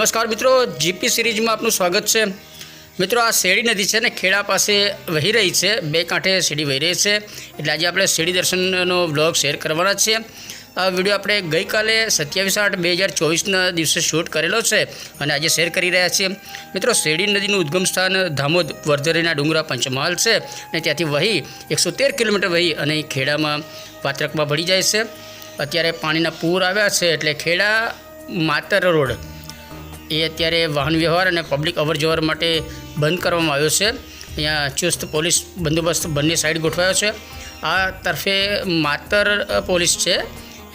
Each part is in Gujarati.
નમસ્કાર મિત્રો, જીપી સિરીઝમાં આપનું સ્વાગત છે. મિત્રો, આ શેરડી નદી છે ને, ખેડા પાસે વહી રહી છે. બે કાંઠે શેરડી વહી રહી છે. એટલે આજે આપણે શેરડી દર્શનનો બ્લોગ શેર કરવાના છીએ. આ વીડિયો આપણે ગઈકાલે સત્યાવીસ આઠ બે હજાર ચોવીસના દિવસે શૂટ કરેલો છે અને આજે શેર કરી રહ્યા છીએ. મિત્રો, શેરડી નદીનું ઉદ્ગમ સ્થાન ધામોદ, વર્ધરીના ડુંગરા, પંચમહાલ છે અને ત્યાંથી વહી એકસો તેર કિલોમીટર વહી અને ખેડામાં પાત્રકમાં ભળી જાય છે. અત્યારે પાણીના પૂર આવ્યા છે એટલે ખેડા માતર રોડ એ અત્યારે વાહન વ્યવહાર અને પબ્લિક અવર જવર માટે બંધ કરવામાં આવ્યો છે. અહીંયા ચુસ્ત પોલીસ બંદોબસ્ત બંને સાઈડ ગોઠવાયો છે. આ તરફે માતર પોલીસ છે,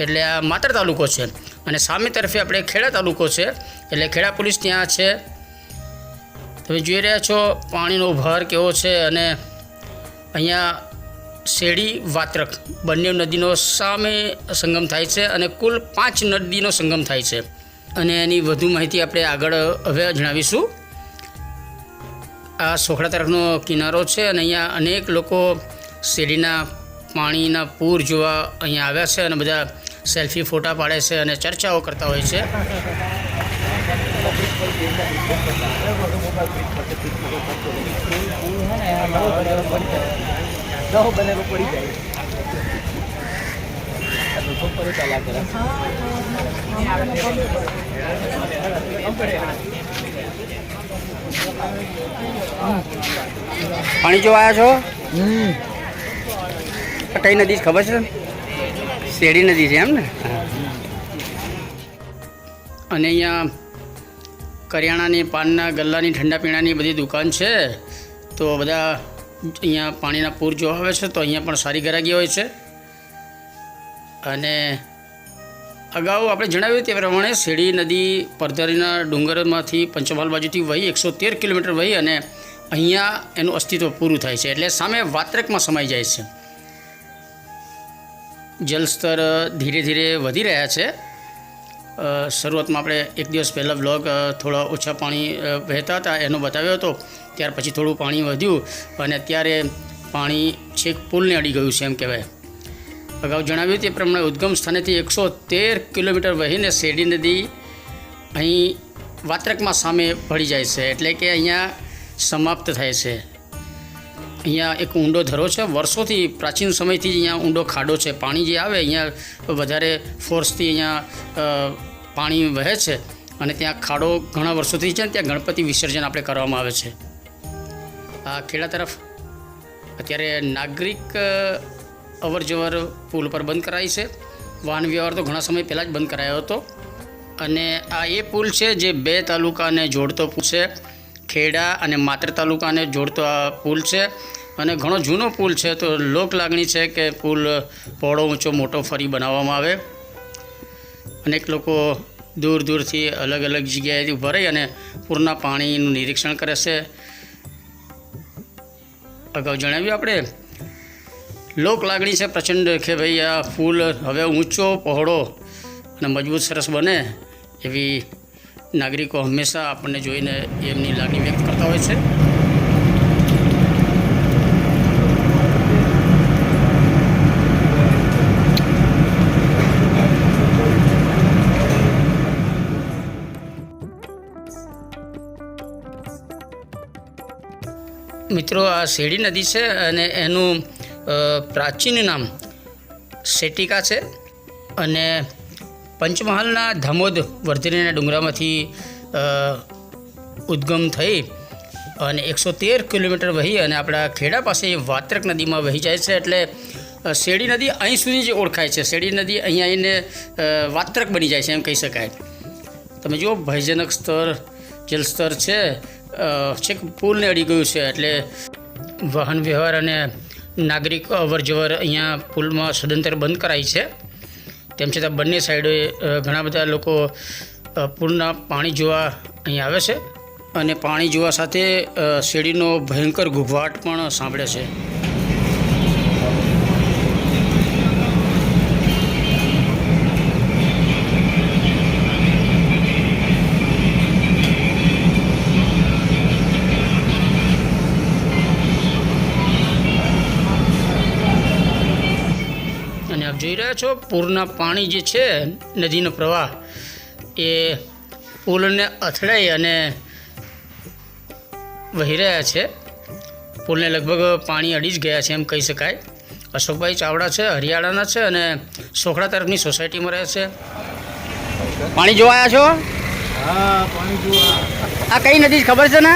એટલે આ માતર તાલુકો છે. અને સામે તરફે આપણે ખેડા તાલુકો છે, એટલે ખેડા પોલીસ ત્યાં છે. તમે જોઈ રહ્યા છો પાણીનો ભાર કેવો છે અને અહીંયા શેરડી, વાત્રક બંને નદીનો સામે સંગમ થાય છે અને કુલ પાંચ નદીનો સંગમ થાય છે. અને એની વધુ માહિતી આપણે આગળ, હવે જણાવીશું. આ સોખડા તરફનો કિનારો છે અને અહીંયા અનેક લોકો શેરીના પાણીના પૂર જોવા અહીંયા આવ્યા છે અને બધા સેલ્ફી ફોટા પાડે છે અને ચર્ચાઓ કરતા હોય છે. પડી જાય. પાણી જોવા આવ્યા છો? કઈ નદી ખબર છે? શેરડી નદી છે એમ ને? અને અહીંયા કરિયાણાની પાનના ગલ્લાની ઠંડા પીણાની બધી દુકાન છે. તો બધા અહીંયા પાણીના પૂર જોવા આવે છે તો અહીંયા પણ સારી ગરાગી હોય છે. અને અગાઉ આપણે જણાવ્યું તે પ્રમાણે શેરડી નદી પરધારીના ડુંગરમાંથી પંચમહાલ બાજુથી વહી એકસો તેર કિલોમીટર વહી અને અહીંયા એનું અસ્તિત્વ પૂરું થાય છે. એટલે સામે વાત્રકમાં સમાઈ જાય છે. જલસ્તર ધીરે ધીરે વધી રહ્યા છે. શરૂઆતમાં આપણે એક દિવસ પહેલાં બ્લોગ થોડા ઓછા પાણી વહેતા હતા, એનો બતાવ્યો હતો. ત્યાર પછી થોડું પાણી વધ્યું અને અત્યારે પાણી છેક પુલને અડી ગયું છે એમ કહેવાય. અગાઉ જણાવ્યું તે પ્રમાણે ઉદ્ગમ સ્થાનેથી એકસો તેર કિલોમીટર વહીને શેરડી નદી અહીં વાત્રકમાં સામે ભળી જાય છે. એટલે કે અહીંયા સમાપ્ત થાય છે. અહીંયા એક ઊંડો ધરો છે. વર્ષોથી પ્રાચીન સમયથી જ અહીંયા ઊંડો ખાડો છે. પાણી જે આવે અહીંયા વધારે ફોર્સથી અહીંયા પાણી વહે છે અને ત્યાં ખાડો ઘણા વર્ષોથી છે ત્યાં ગણપતિ વિસર્જન આપણે કરવામાં આવે છે. આ ખેડા તરફ. અત્યારે નાગરિક અવર જવર પુલ પર બંધ કરાઈ છે. વાહન વ્યવહાર તો ઘણા સમય પહેલાં જ બંધ કરાયો હતો. અને આ એ પુલ છે જે બે તાલુકાને જોડતો પુલ છે. ખેડા અને માત્ર તાલુકાને જોડતો આ પુલ છે. અને ઘણો જૂનો પુલ છે તો લોક લાગણી છે કે પુલ પહોળો, ઊંચો, મોટો ફરી બનાવવામાં આવે. અનેક લોકો દૂર દૂરથી અલગ અલગ જગ્યાએથી ઊભા રહી અને પૂરના પાણીનું નિરીક્ષણ કરે છે. અગાઉ જણાવ્યું આપણે લોક લાગણી છે પ્રચંડ કે ભાઈ આ ફૂલ હવે ઊંચો, પહોળો અને મજબૂત, સરસ બને એવી નાગરિકો હંમેશા આપણને જોઈને એમની લાગણી વ્યક્ત કરતા હોય છે. મિત્રો, આ શેરડી નદી છે અને એનું પ્રાચીન નામ શેટિકા છે અને પંચમહાલના ધામોદ વર્ધનીના ડુંગરામાંથી ઉદ્ગમ થઈ અને એકસો તેર કિલોમીટર વહી અને આપણા ખેડા પાસે વાત્રક નદીમાં વહી જાય છે એટલે શેરડી નદી અહીં સુધી જ ઓળખાય છે. શેરડી નદી અહીં આવીને વાત્રક બની જાય છે એમ કહી શકાય. તમે જુઓ, ભયજનક સ્તર જલસ્તર છે. છેક પુલને અડી ગયું છે એટલે વાહન વ્યવહાર અને નાગરિક અવર જવર અહીંયા પુલમાં સદંતર બંધ કરાઈ છે. તેમ છતાં બંને સાઈડે ઘણા બધા લોકો પુલના પાણી જોવા અહીં આવે છે અને પાણી જોવા સાથે શેરડીનો ભયંકર ઘૂઘવાટ પણ સાંભળે છે. જોઈ રહ્યા છો? પૂરના પાણી જે છે નદીનો પ્રવાહ એ પુલને અથડાઈ અને વહી રહ્યા છે. પુલને લગભગ પાણી અડી જ ગયા છે એમ કહી શકાય. અશોકભાઈ ચાવડા છે હરિયાણાના છે અને સોખડા તરફની સોસાયટીમાં રહે છે. પાણી જોવા આવ્યા છો? હા પાણી જોવા. આ કઈ નદી ખબર છે ને?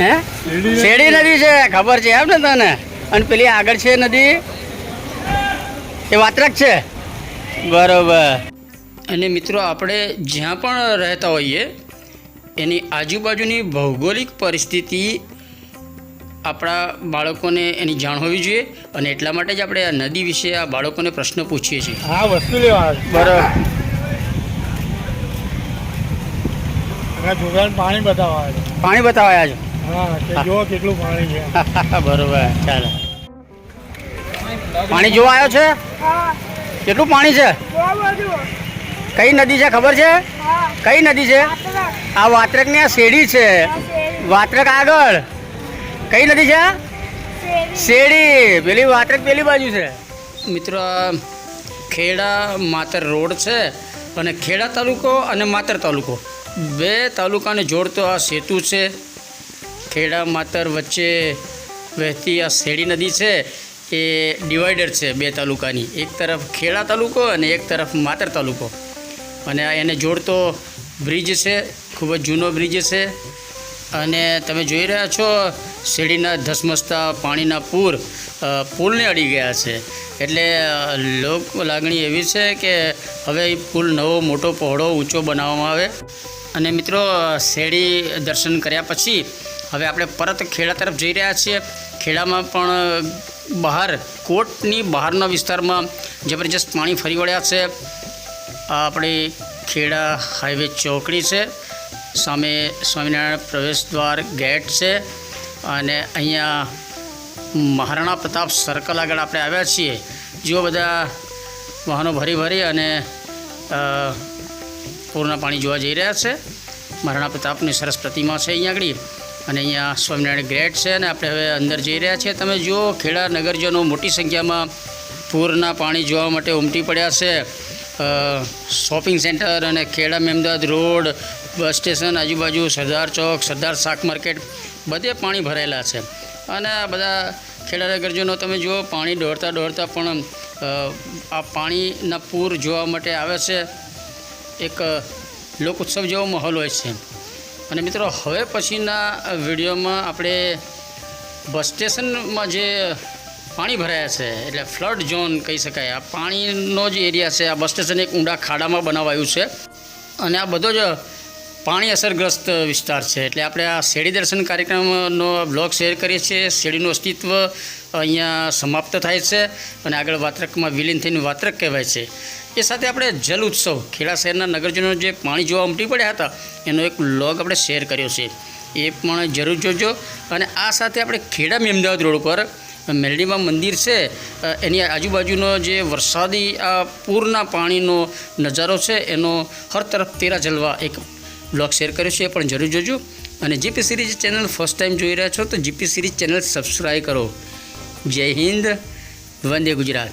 હે? શેરડી નદી છે ખબર છે. એમ ને તને? અને પેલી આગળ છે નદી? એ વાત્રક છે. બરોબર. અને મિત્રો આપણે જ્યાં પણ રહેતા હોઈએ એની આજુબાજુની ભૌગોલિક પરિસ્થિતિ આપણા બાળકોને એની જાણ હોવી જોઈએ અને એટલા માટે જ આપણે આ નદી વિશે આ બાળકોને પ્રશ્ન પૂછીએ છીએ. હા વસ્તુ લેવા. બરાબર. અને પાણી બતાવવા પાણી બતાવ્યા છે? હા જો કેટલું પાણી છે. બરોબર ચાલો. પાણી જોવા આવ્યો છે? કેટલું પાણી છે? કઈ નદી છે? ખબર છે? કઈ નદી છે? આ વાત્રકની આ શેડી છે. વાત્રક આગળ. કઈ નદી છે? શેડી પેલી વાત્રક પેલી બાજુ છે. મિત્રો ખેડા માતર રોડ છે અને ખેડા તાલુકો અને માતર તાલુકો. બે તાલુકાને જોડતો આ સેતુ છે. ખેડા માતર વચ્ચે વહેતી આ શેડી નદી છે. એ ડિવાઈડર છે બે તાલુકાની. એક તરફ ખેડા તાલુકો અને એક તરફ માતર તાલુકો. અને એને જોડતો બ્રિજ છે, ખૂબ જ જૂનો બ્રિજ છે. અને તમે જોઈ રહ્યા છો, શેરડીના ધસમસતા, પાણીના પૂર પુલને અડી ગયા છે. એટલે લોક લાગણી એવી છે કે હવે એ પુલ નવો મોટો પહોળો ઊંચો બનાવવામાં આવે. અને મિત્રો, શેરડી દર્શન કર્યા પછી હવે આપણે પરત ખેડા તરફ જઈ રહ્યા છીએ. ખેડામાં પણ બહાર, કોટની બહારના વિસ્તારમાં જબરજસ્ત પાણી ફરી વળ્યા છે. આપણી ખેડા હાઈવે ચોકડી છે. સામે સ્વામિનારાયણ પ્રવેશ દ્વાર ગેટ છે. અને અહીંયા મહારાણા પ્રતાપ સર્કલ આગળ આપણે આવ્યા છીએ. જુઓ બધા વાહનો ભરી ભરી અને પૂરના પાણી જોવા જઈ રહ્યા છે. મહારાણા પ્રતાપની સરસ પ્રતિમા છે અહીંયા આગળ. અને અહીંયા સ્વામિનારાયણ ગ્રેટ છે અને આપણે હવે અંદર જઈ રહ્યા છીએ. તમે જુઓ, ખેડા નગરજનો મોટી સંખ્યામાં પૂરના પાણી જોવા માટે ઉમટી પડ્યા છે. શોપિંગ સેન્ટર અને Kheda Memdad road, bus station, આજુબાજુ સરદાર ચોક, સરદાર શાક માર્કેટ, બધે પાણી ભરાયેલા છે. અને આ બધા ખેડા નગરજનો તમે જુઓ, પાણી દોડતા દોડતા પણ આ પાણીના પૂર જોવા માટે આવે છે. એક લોક ઉત્સવ જેવો માહોલ હોય છે. અને મિત્રો, હવે પછીના વિડીયોમાં આપણે બસ સ્ટેશનમાં જે પાણી ભરાયા છે, એટલે ફ્લડ ઝોન કહી શકાય, આ પાણીનો જ એરિયા છે, આ બસ સ્ટેશન એક ઊંડા ખાડામાં બનાવાયું છે. અને આ બધો જ પાણી અસરગ્રસ્ત વિસ્તાર છે, એટલે આપણે આ શેરડી દર્શન કાર્યક્રમનો બ્લોગ શેર કરીએ છીએ. શેરીનું અસ્તિત્વ અહીંયા સમાપ્ત થાય છે અને આગળ વાત્રકમાં વિલીન થઈને વાત્રક કહેવાય છે. એ સાથે આપણે જલ ઉત્સવ, ખેડા શહેરના નગરજનો જે પાણી જોવા ઉમટી પડ્યા હતા, એનો એક લોગ આપણે શેર કર્યો છે. એ પણ જરૂર જોજો. અને આ સાથે આપણે ખેડા મેમદાવાદ રોડ ઉપર મેલડીમાં મંદિર છે એની આજુબાજુનો જે વરસાદી આ પૂરના પાણીનો નજારો છે, એનો હર તરફ તેરા જલવા એક બ્લોગ શેર કર્યો છે, એ પણ જરૂર જોજો. અને GP series channel first time જોઈ રહ્યા છો, તો જીપી સિરીઝ ચેનલ સબસ્ક્રાઈબ કરો. જય હિન્દ, વંદે ગુજરાત.